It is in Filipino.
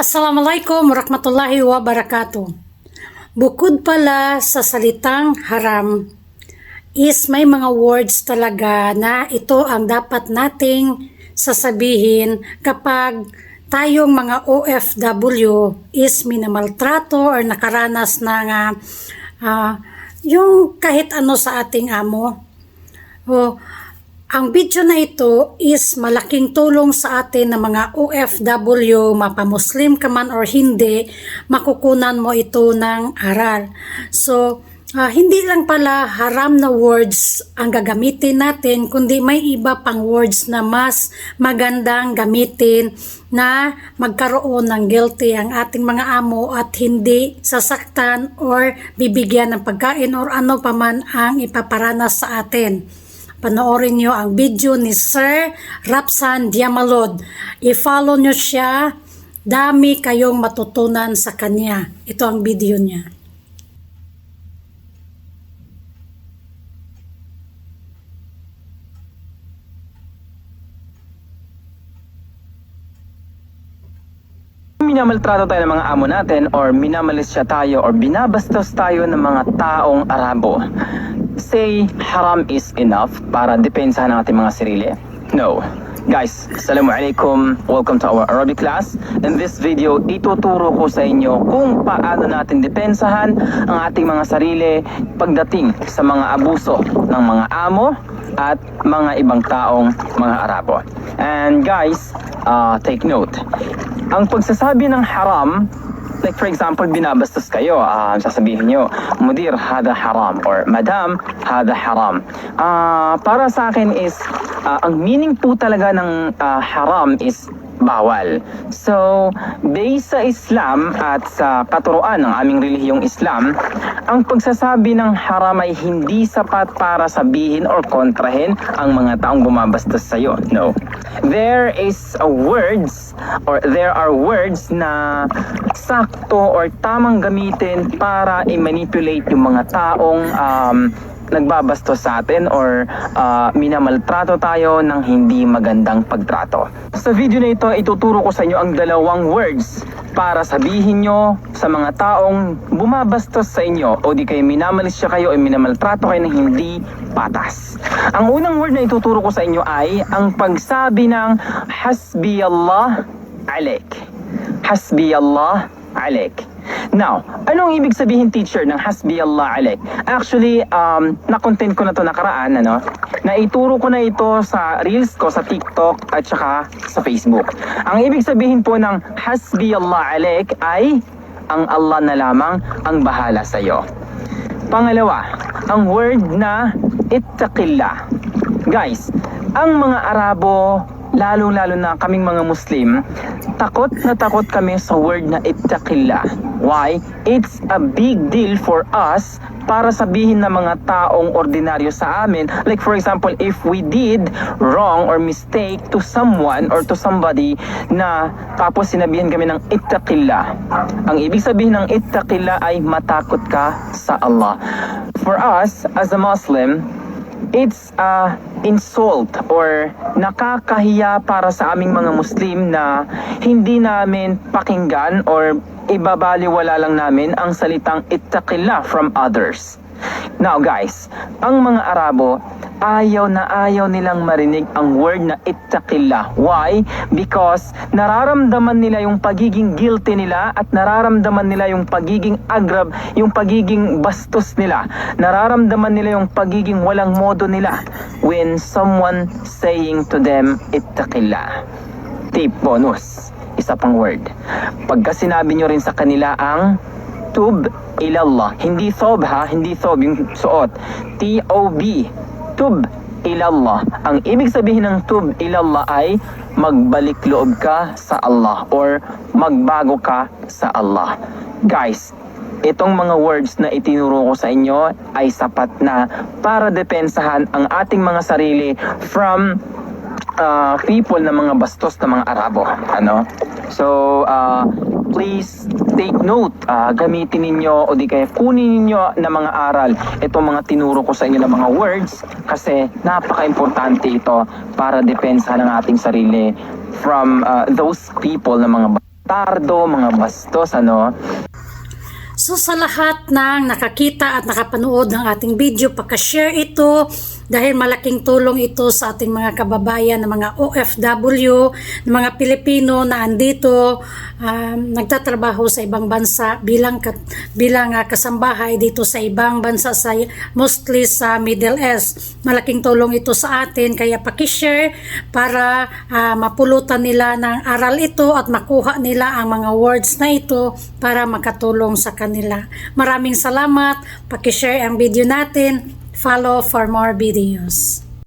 Assalamualaikum warahmatullahi wabarakatuh. Bukod pala sa salitang haram, is may mga words talaga na ito ang dapat nating sasabihin kapag tayong mga OFW is minamaltrato or nakaranas ng ah, ah, yung kahit ano sa ating amo. O, ang video na ito is malaking tulong sa atin na mga OFW, mapamuslim ka man or hindi, makukunan mo ito ng aral. So, ah, hindi lang pala haram na words ang gagamitin natin, kundi may iba pang words na mas magandang gamitin na magkaroon ng guilty ang ating mga amo at hindi sasaktan or bibigyan ng pagkain or ano paman ang ipaparanas sa atin. Panoorin nyo ang video ni Sir Rapsan Diamalod. I-follow nyo siya. Dami kayong matutunan sa kanya. Ito ang video niya. minamaltrato tayo ng mga amo natin or minamalis siya tayo or binabastos tayo ng mga taong Arabo. Say, haram is enough para depensahan ang ating mga sarili? No. Guys, Assalamu alaikum. Welcome to our Arabic class. In this video, ituturo ko sa inyo kung paano natin depensahan ang ating mga sarili pagdating sa mga abuso ng mga amo at mga ibang taong mga Arabo. And guys, uh, take note. Ang pagsasabi ng haram, like for example, binabastos kayo, ah, sasabihin nyo, mudir, hada haram, or madam, hada haram. Ah, para sa akin is, ah, ang meaning po talaga ng ah, haram is bawal. So, based sa Islam at sa katuruan ng aming relihiyong Islam, ang pagsasabi ng haram ay hindi sapat para sabihin or kontrahin ang mga taong bumabastos sa iyo. No. There is a words or there are words na sakto or tamang gamitin para i-manipulate yung mga taong um, nagbabastos sa atin or uh, minamaltrato tayo ng hindi magandang pagtrato. Sa video na ito, ituturo ko sa inyo ang dalawang words para sabihin nyo sa mga taong bumabastos sa inyo o di kayo minamalis siya kayo o minamaltrato kayo ng hindi patas. Ang unang word na ituturo ko sa inyo ay ang pagsabi ng Hasbi Allah Alek. Hasbi Allah Alek. Now, anong ibig sabihin teacher ng Hasbi Allah Alek? Actually, um, na-content ko na to nakaraan, ano? Naituro ko na ito sa Reels ko sa TikTok at saka sa Facebook. Ang ibig sabihin po ng Hasbi Allah Alek ay ang Allah na lamang ang bahala sa iyo. Pangalawa, ang word na ittaqillah. Guys, ang mga Arabo, lalong-lalo na kaming mga Muslim, takot na takot kami sa word na ittaqillah. Why? It's a big deal for us para sabihin ng mga taong ordinaryo sa amin. Like for example, if we did wrong or mistake to someone or to somebody na tapos sinabihan kami ng ittaqillah. Ang ibig sabihin ng ittaqillah ay matakot ka sa Allah. For us, as a Muslim, it's a insult or nakakahiya para sa aming mga Muslim na hindi namin pakinggan or ibabaliwala lang namin ang salitang ittaqillah from others. Now guys, ang mga Arabo, ayaw na ayaw nilang marinig ang word na ittaqillah. Why? Because nararamdaman nila yung pagiging guilty nila at nararamdaman nila yung pagiging agrab, yung pagiging bastos nila. Nararamdaman nila yung pagiging walang modo nila when someone saying to them ittaqillah. Tip bonus, isa pang word. Pagka sinabi nyo rin sa kanila ang tub ilallah. Hindi thob ha, hindi thob yung suot. T-O-B. Tub ilallah. Ang ibig sabihin ng tub ilallah ay magbalik loob ka sa Allah or magbago ka sa Allah. Guys, itong mga words na itinuro ko sa inyo ay sapat na para depensahan ang ating mga sarili from uh, people na mga bastos na mga Arabo. Ano? So, uh, please take note. Uh, gamitin ninyo o di kaya kunin ninyo na mga aral itong mga tinuro ko sa inyo ng mga words kasi napaka-importante ito para depensa ng ating sarili from uh, those people na mga bastardo, mga bastos, ano. So sa lahat ng nakakita at nakapanood ng ating video, pakashare ito dahil malaking tulong ito sa ating mga kababayan na mga OFW, na mga Pilipino na andito um, nagtatrabaho sa ibang bansa bilang kat- bilang ah, kasambahay dito sa ibang bansa sa mostly sa Middle East. Malaking tulong ito sa atin kaya pakishare para ah, mapulutan nila ng aral ito at makuha nila ang mga words na ito para makatulong sa kanila. Maraming salamat. Pakishare ang video natin. Follow for more videos.